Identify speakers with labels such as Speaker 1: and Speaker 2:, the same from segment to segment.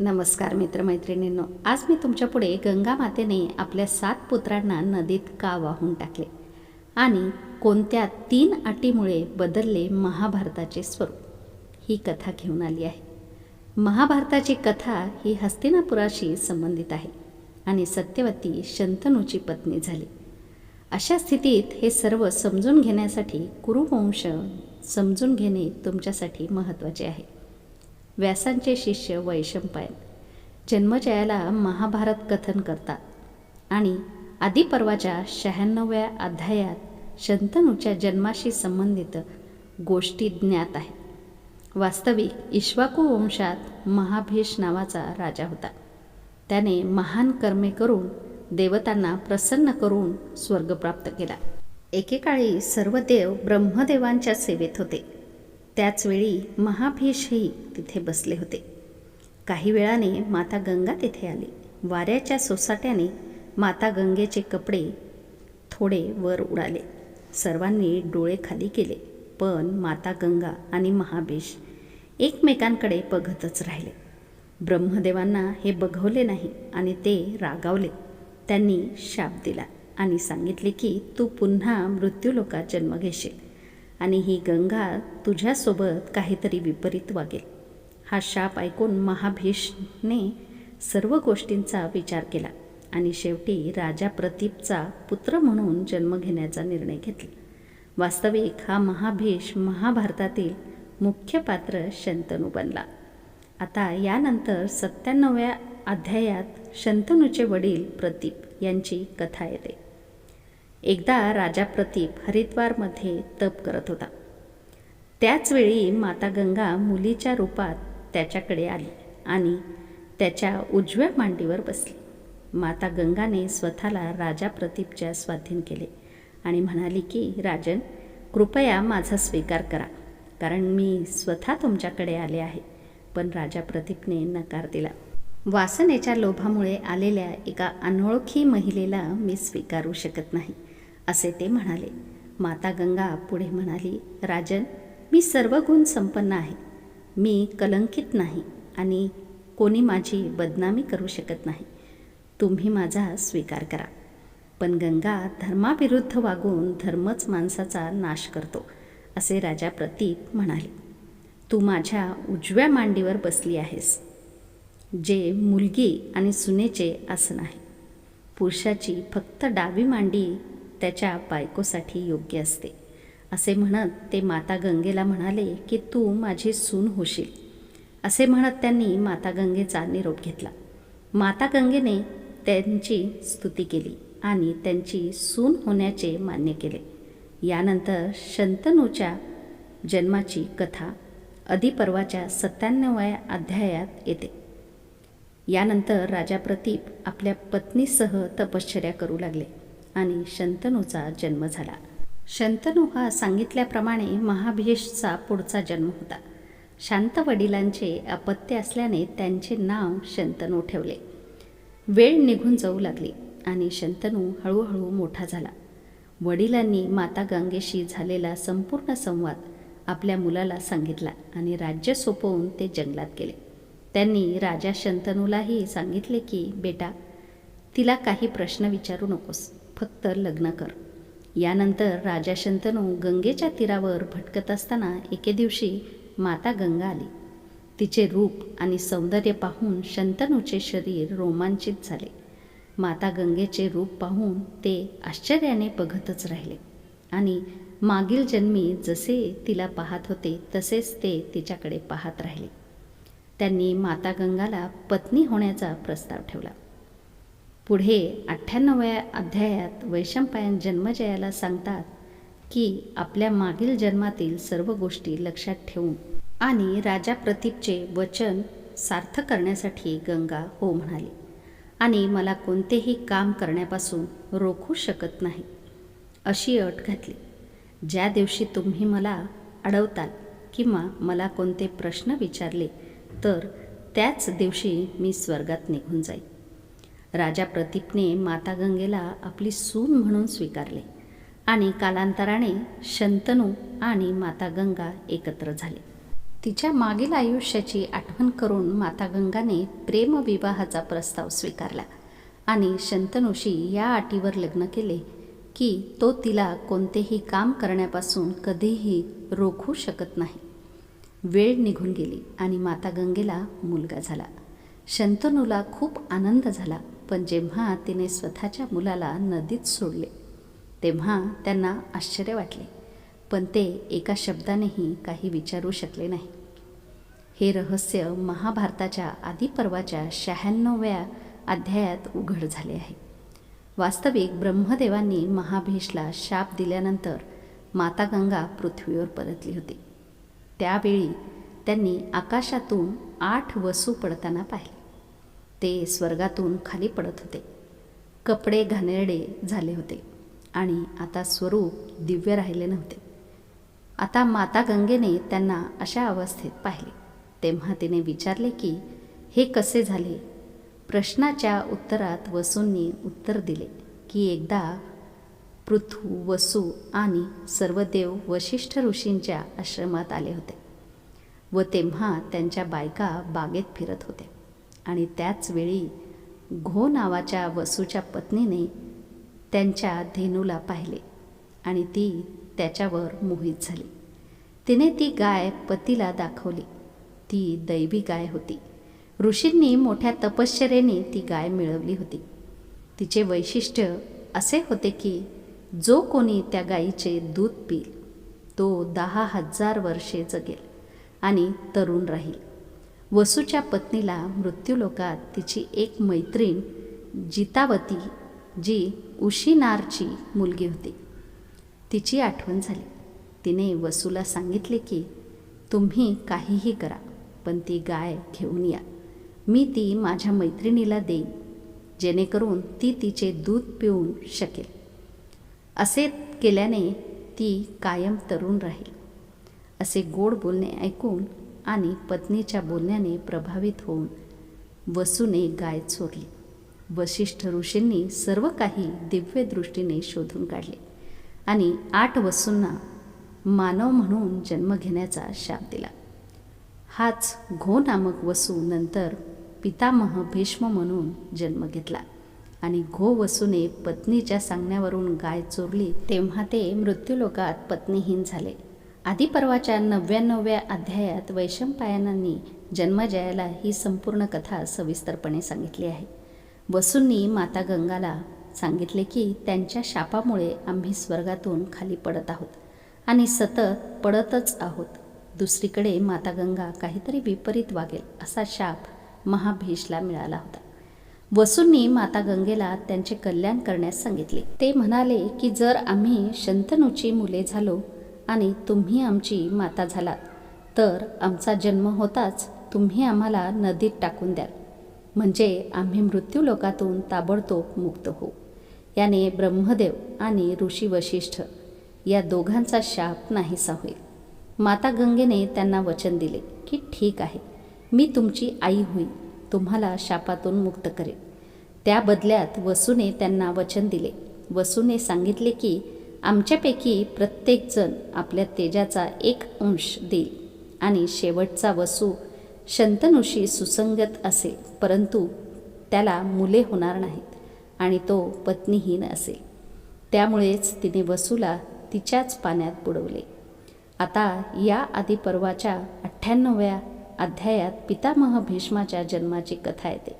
Speaker 1: नमस्कार मित्रमैत्रिणींनो आज मी तुमच्यापुढे गंगा मातेने आपल्या सात पुत्रांना नदीत का वाहून टाकले आणि कोणत्या तीन अटीमुळे बदलले महाभारताचे स्वरूप? ही कथा घेऊन आली आहे. महाभारताची कथा ही हस्तिनापुराशी संबंधित आहे आणि सत्यवती शंतनूची पत्नी झाली. अशा स्थितीत हे सर्व समजून घेण्यासाठी कुरुवंश समजून घेणे तुमच्यासाठी महत्त्वाचे आहे. व्यासांचे शिष्य वैशंपायन. जन्मजयाला महाभारत कथन करतात आणि आदिपर्वाच्या शहाण्णव्या अध्यायात शंतनूच्या जन्माशी संबंधित गोष्टी ज्ञात आहेत. वास्तविक इश्वाकू वंशात महाभेष नावाचा राजा होता. त्याने महान कर्मे करून देवतांना प्रसन्न करून स्वर्ग प्राप्त केला. एकेकाळी सर्व देव ब्रह्मदेवांच्या सेवेत होते. त्याचवेळी महाभीषही तिथे बसले होते. काही वेळाने माता गंगा तिथे आली. वाऱ्याच्या सोसाट्याने माता गंगेचे कपडे थोडे वर उडाले. सर्वांनी डोळे खाली केले पण माता गंगा आणि महाभीष एकमेकांकडे बघतच राहिले. ब्रह्मदेवांना हे बघवले नाही आणि ते रागावले. त्यांनी शाप दिला आणि सांगितले की तू पुन्हा मृत्यूलोकात जन्म घेशील. आणि ही गंगा तुझ्यासोबत काहीतरी विपरीत वागेल. हा शाप ऐकून महाभीषने सर्व गोष्टींचा विचार केला आणि शेवटी राजा प्रतीपचा पुत्र म्हणून जन्म घेण्याचा निर्णय घेतला. वास्तविक हा महाभीष महाभारतातील मुख्य पात्र शंतनू बनला. आता यानंतर सत्त्याण्णव्या अध्यायात शंतनूचे वडील प्रतीप यांची कथा येते. एकदा राजा प्रतीप हरिद्वारमध्ये तप करत होता. त्याचवेळी माता गंगा मुलीच्या रूपात त्याच्याकडे आली आणि त्याच्या उजव्या मांडीवर बसली. माता गंगाने स्वतःला राजा प्रतीपच्या स्वाधीन केले आणि म्हणाली की राजन कृपया माझा स्वीकार करा कारण मी स्वतः तुमच्याकडे आले आहे. पण राजा प्रतीपने नकार दिला. वासनेच्या लोभामुळे आलेल्या एका अनोळखी महिलेला मी स्वीकारू शकत नाही. असे ते म्हणाले. माता गंगा पुढे म्हणाली राजन मी सर्व गुण संपन्न आहे. मी कलंकित नाही आणि कोणी माझी बदनामी करू शकत नाही. तुम्ही माझा स्वीकार करा. पण गंगा धर्माविरुद्ध वागून धर्मच माणसाचा नाश करतो असे राजा प्रतीप म्हणाले. तू माझ्या उजव्या मांडीवर बसली आहेस जे मुलगी आणि सुनेचे आसन आहे. पुरुषाची फक्त डावी मांडी त्याच्या बायकोसाठी योग्य असते. असे म्हणत ते माता गंगेला म्हणाले की तू माझी सून होशील. असे म्हणत त्यांनी माता गंगेचा निरोप घेतला. माता गंगेने त्यांची स्तुती केली आणि त्यांची सून होण्याचे मान्य केले. यानंतर शंतनूच्या जन्माची कथा अधिपर्वाच्या सत्त्याण्णव्या अध्यायात येते. यानंतर राजा प्रतीप आपल्या पत्नीसह तपश्चर्या करू लागले. आणि शंतनूचा जन्म झाला. शंतनू हा सांगितल्याप्रमाणे महाभेशचा पुढचा जन्म होता. शांत वडिलांचे अपत्य असल्याने त्यांचे नाव शंतनू ठेवले. वेळ निघून जाऊ लागली आणि शंतनू हळूहळू मोठा झाला. वडिलांनी माता गंगेशी झालेला संपूर्ण संवाद आपल्या मुलाला सांगितला आणि राज्य सोपवून ते जंगलात गेले. त्यांनी राजा शंतनूलाही सांगितले की बेटा तिला काही प्रश्न विचारू नकोस. फक्त लग्न कर. यानंतर राजा शंतनू गंगेच्या तीरावर भटकत असताना एके दिवशी माता गंगा आली. तिचे रूप आणि सौंदर्य पाहून शंतनूचे शरीर रोमांचित झाले. माता गंगेचे रूप पाहून ते आश्चर्याने बघतच राहिले आणि मागील जन्मी जसे तिला पाहत होते तसेच ते तिच्याकडे पाहत राहिले. त्यांनी माता गंगाला पत्नी होण्याचा प्रस्ताव ठेवला. पुढे अठ्ठ्याण्णव्या अध्यायात वैशंपायन जन्मजयाला सांगतात की आपल्या मागील जन्मातील सर्व गोष्टी लक्षात ठेवून आणि राजा प्रतीपचे वचन सार्थ करण्यासाठी गंगा हो म्हणाली. आणि मला कोणतेही काम करण्यापासून रोखू शकत नाही अशी अट घातली. ज्या दिवशी तुम्ही मला अडवताल किंवा मला कोणते प्रश्न विचारले तर त्याच दिवशी मी स्वर्गात निघून जाईल राजा प्रतीपने माता गंगेला आपली सून म्हणून स्वीकारले आणि कालांतराने शंतनू आणि माता गंगा एकत्र झाले. तिच्या मागील आयुष्याची आठवण करून माता गंगाने प्रेमविवाहाचा प्रस्ताव स्वीकारला आणि शंतनूशी या अटीवर लग्न केले की तो तिला कोणतेही काम करण्यापासून कधीही रोखू शकत नाही. वेळ निघून गेली आणि माता गंगेला मुलगा झाला. शंतनूला खूप आनंद झाला. पण जेव्हा तिने स्वतःच्या मुलाला नदीत सोडले तेव्हा त्यांना आश्चर्य वाटले. पण ते एका शब्दानेही काही विचारू शकले नाही. हे रहस्य महाभारताच्या आदिपर्वाच्या शहाण्णव्या अध्यायात उघड झाले आहे. वास्तविक ब्रह्मदेवांनी महाभीषला शाप दिल्यानंतर माता गंगा पृथ्वीवर परतली होती. त्यावेळी त्यांनी आकाशातून आठ वसू पडताना पाहिले. ते स्वर्गातून खाली पडत होते. कपडे घाणेरडे झाले होते आणि आता स्वरूप दिव्य राहिले नव्हते. आता माता गंगेने त्यांना अशा अवस्थेत पाहिले. तेव्हा तिने विचारले की हे कसे झाले? प्रश्नाच्या उत्तरात वसूंनी उत्तर दिले की एकदा पृथू वसू आणि सर्व देव वशिष्ठ ऋषींच्या आश्रमात आले होते व तेव्हा त्यांच्या बायका बागेत फिरत होत्या. आणि त्याचवेळी घो नावाच्या वसूच्या पत्नीने त्यांच्या धेनूला पाहिले आणि ती त्याच्यावर मोहित झाली. तिने ती गाय पतीला दाखवली. ती दैवी गाय होती. ऋषींनी मोठ्या तपश्चरेने ती गाय मिळवली होती. तिचे वैशिष्ट्य असे होते की जो कोणी त्या गायीचे दूध पिईल तो दहा हजार वर्षे जगेल आणि तरुण राहील. वसूच्या पत्नीला मृत्यूलोकात तिची एक मैत्रीण जितावती जी उशीनारची मुलगी होती. तिची आठवण झाली. तिने वसूला सांगितले की तुम्ही काहीही करा पण ती गाय घेऊन या. मी ती माझ्या मैत्रिणीला देईन जेणेकरून ती तिचे दूध पिऊन शकेल. असे केल्याने ती कायम तरुण राहील. असे गोड बोलणे ऐकून आणि पत्नीच्या बोलण्याने प्रभावित होऊन वसूने गाय चोरली. वशिष्ठ ऋषींनी सर्व काही दिव्यदृष्टीने शोधून काढले आणि आठ वसूंना मानव म्हणून जन्म घेण्याचा शाप दिला. हाच घो नामक वसू नंतर पितामह भीष्म म्हणून जन्म घेतला आणि घो वसूने पत्नीच्या सांगण्यावरून गाय चोरली तेव्हा ते मृत्यूलोकात पत्नीहीन झाले. आदिपर्वाच्या नव्याण्णव्या अध्यायात वैशंपायनांनी जन्मजयाला ही संपूर्ण कथा सविस्तरपणे सांगितली आहे. वसूंनी माता गंगाला सांगितले की त्यांच्या शापामुळे आम्ही स्वर्गातून खाली पडत आहोत आणि सतत पडतच आहोत. दुसरीकडे माता गंगा काहीतरी विपरीत वागेल असा शाप महाभीषला मिळाला होता. वसूंनी माता गंगेला त्यांचे कल्याण करण्यास सांगितले. ते म्हणाले की जर आम्ही शंतनूची मुले झालो आणि तुम्ही आमची माता झालात. तर आमचा जन्म होताच तुम्ही आम्हाला नदीत टाकून द्याल. म्हणजे आम्ही मृत्यूलोकातून ताबडतोब मुक्त होऊ. याने ब्रह्मदेव आणि ऋषी वशिष्ठ या दोघांचा शाप नाहीसा होईल. माता गंगेने त्यांना वचन दिले की ठीक आहे मी तुमची आई होईन तुम्हाला शापातून मुक्त करेन. त्या बदल्यात वसूने त्यांना वचन दिले. वसूने सांगितले की आमच्यापैकी प्रत्येकजण आपल्या तेजाचा एक अंश देईल. आणि शेवटचा वसू शंतनुशी सुसंगत असेल परंतु त्याला मुले होणार नाहीत आणि तो पत्नीहीन असेल. त्यामुळेच तिने वसूला तिच्याच पाण्यात बुडवले. आता या आधी पर्वाच्या अठ्ठ्याण्णव्या अध्यायात पितामह भीष्माच्या जन्माची कथा येते.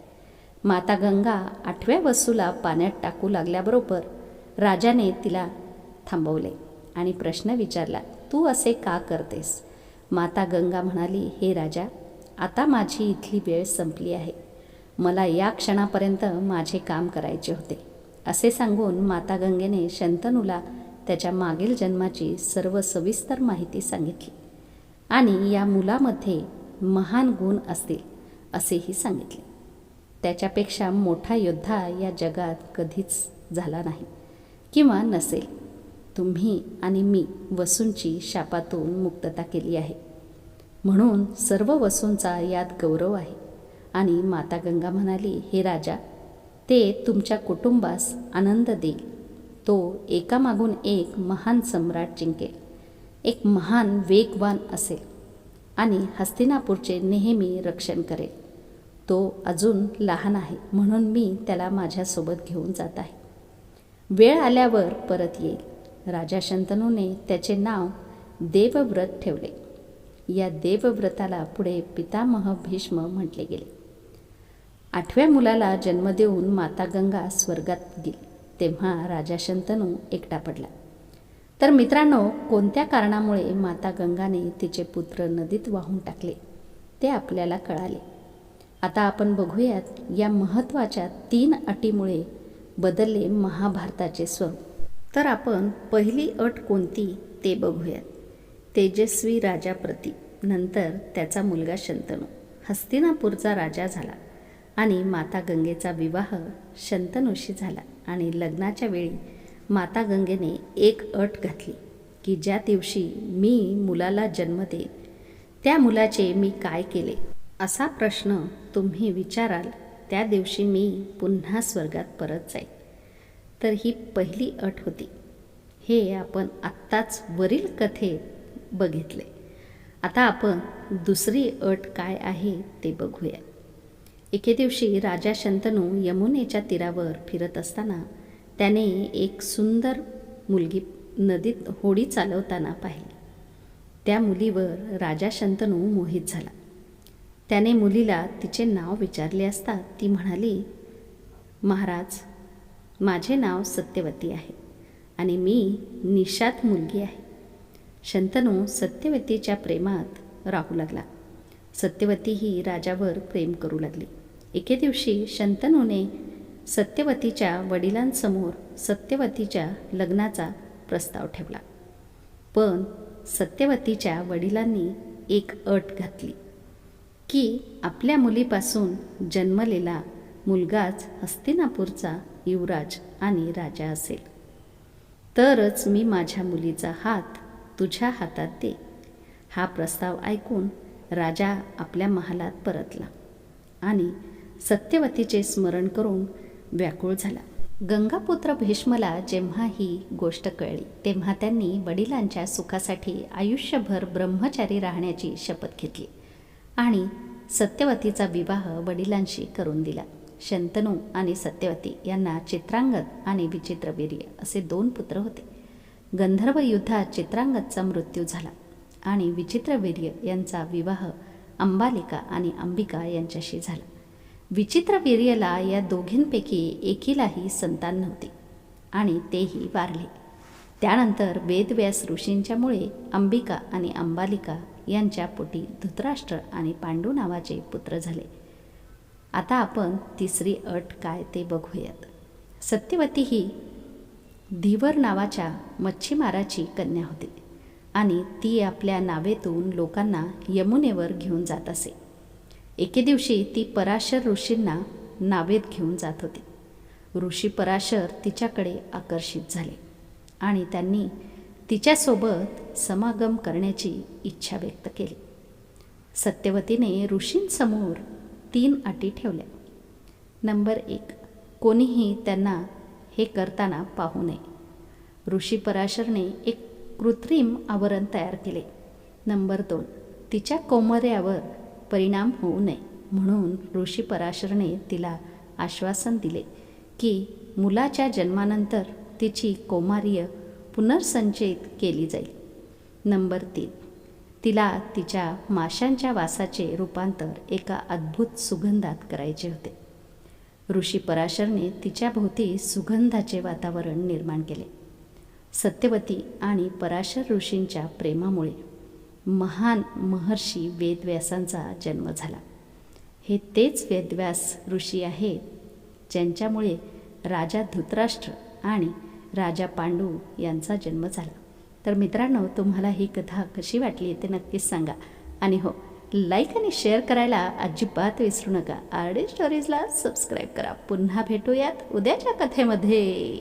Speaker 1: माता गंगा आठव्या वसूला पाण्यात टाकू लागल्याबरोबर राजाने तिला थांबवले आणि प्रश्न विचारला तू असे का करतेस? माता गंगा म्हणाली हे राजा आता माझी इथली वेळ संपली आहे. मला या क्षणापर्यंत माझे काम करायचे होते. असे सांगून माता गंगेने शंतनूला त्याच्या मागील जन्माची सर्व सविस्तर माहिती सांगितली आणि या मुलामध्ये महान गुण असतील असेही सांगितले. त्याच्यापेक्षा मोठा योद्धा या जगात कधीच झाला नाही किंवा नसेल. तुम्ही आणि मी वसूंची शापातून मुक्तता केली आहे. म्हणून सर्व वसूंचा यात गौरव आहे. आणि माता गंगा म्हणाली हे राजा ते तुमच्या कुटुंबास आनंद देईल. तो एकामागून एक महान सम्राट जिंकेल. एक महान वेगवान असेल. आणि हस्तिनापूरचे नेहमी रक्षण करेल. तो अजून लहान आहे म्हणून मी त्याला माझ्यासोबत घेऊन जात आहे. वेळ आल्यावर परत येईल. राजा शंतनूने त्याचे नाव देवव्रत ठेवले. या देवव्रताला पुढे पितामह भीष्म म्हटले गेले. आठव्या मुलाला जन्म देऊन माता गंगा स्वर्गात गेली तेव्हा राजा शंतनू एकटा पडला. तर मित्रांनो कोणत्या कारणामुळे माता गंगाने तिचे पुत्र नदीत वाहून टाकले ते आपल्याला कळाले. आता आपण बघूयात या महत्त्वाच्या तीन अटीमुळे बदलले महाभारताचे स्वरूप. तर आपण पहिली अट कोणती ते बघूयात. तेजस्वी राजाप्रती नंतर त्याचा मुलगा शंतनू. हस्तिनापूरचा राजा झाला आणि माता गंगेचा विवाह शंतनूशी झाला आणि लग्नाच्या वेळी माता गंगेने एक अट घातली की ज्या दिवशी मी मुलाला जन्म देईन त्या मुलाचे मी काय केले? असा प्रश्न तुम्ही विचाराल त्या दिवशी मी पुन्हा स्वर्गात परत जाईल तर ही पहिली अट होती. हे आपण आत्ताच वरील कथेत बघितले. आता आपण दुसरी अट काय आहे ते बघूया. एके दिवशी राजा शंतनू यमुनेच्या तीरावर फिरत असताना त्याने एक सुंदर मुलगी नदीत होडी चालवताना पाहिली. त्या मुलीवर राजा शंतनू मोहित झाला. त्याने मुलीला तिचे नाव विचारले असता ती म्हणाली महाराज माझे नाव सत्यवती आहे आणि मी निशात मुलगी आहे. शंतनू सत्यवतीच्या प्रेमात राहू लागला. सत्यवती ही राजावर प्रेम करू लागली. एके दिवशी शंतनूने सत्यवतीच्या वडिलांसमोर सत्यवतीच्या लग्नाचा प्रस्ताव ठेवला. पण सत्यवतीच्या वडिलांनी एक अट घातली की आपल्या मुलीपासून जन्मलेला मुलगाच हस्तिनापूरचा युवराज आणि राजा असेल. तरच मी माझ्या मुलीचा हात तुझ्या हातात दे. हा प्रस्ताव ऐकून राजा आपल्या महालात परतला आणि सत्यवतीचे स्मरण करून व्याकुळ झाला. गंगापुत्र भीष्मला जेव्हा ही गोष्ट कळली तेव्हा त्यांनी वडिलांच्या सुखासाठी आयुष्यभर ब्रह्मचारी राहण्याची शपथ घेतली आणि सत्यवतीचा विवाह वडिलांशी करून दिला. शंतनू आणि सत्यवती यांना चित्रांगद आणि विचित्रवीर्य असे दोन पुत्र होते. गंधर्व युद्धात चित्रांगदचा मृत्यू झाला आणि विचित्रवीर्य यांचा विवाह अंबालिका आणि अंबिका यांच्याशी झाला. विचित्रवीर्यला या दोघींपैकी एकीलाही संतान नव्हते आणि तेही वारले. त्यानंतर वेदव्यास ऋषींच्यामुळे अंबिका आणि अंबालिका यांच्या पोटी धृतराष्ट्र आणि पांडू नावाचे पुत्र झाले. आता आपण तिसरी अट काय ते बघूयात. सत्यवती ही धीवर नावाच्या मच्छीमाराची कन्या होती आणि ती आपल्या नावेतून लोकांना यमुनेवर घेऊन जात असे. एके दिवशी ती पराशर ऋषींना नावेत घेऊन जात होती. ऋषी पराशर तिच्याकडे आकर्षित झाले आणि त्यांनी तिच्यासोबत समागम करण्याची इच्छा व्यक्त केली. सत्यवतीने ऋषींसमोर तीन अटी ठेवल्या. नंबर एक कोणीही त्यांना हे करताना पाहू नये. ऋषी पराशरने एक कृत्रिम आवरण तयार केले. नंबर दोन तिच्या कौमर्यावर परिणाम होऊ नये म्हणून ऋषी पराशरने तिला आश्वासन दिले की मुलाच्या जन्मानंतर तिची कौमार्य पुनर्संचयित केली जाईल. नंबर तीन तिला तिच्या माशांच्या वासाचे रूपांतर एका अद्भुत सुगंधात करायचे होते. ऋषी पराशरने तिच्या भोवती सुगंधाचे वातावरण निर्माण केले. सत्यवती आणि पराशर ऋषींच्या प्रेमामुळे महान महर्षी वेदव्यासांचा जन्म झाला. हे तेच वेदव्यास ऋषी आहेत ज्यांच्यामुळे राजा धृतराष्ट्र आणि राजा पांडू यांचा जन्म झाला. तर मित्रांनो तुम्हाला ही कथा कशी वाटली ते नक्कीच सांगा. आणि हो लाईक आणि शेअर करायला अजिबात विसरू नका. आर डी स्टोरीजला सबस्क्राईब करा. पुन्हा भेटूयात उद्याच्या कथेमध्ये.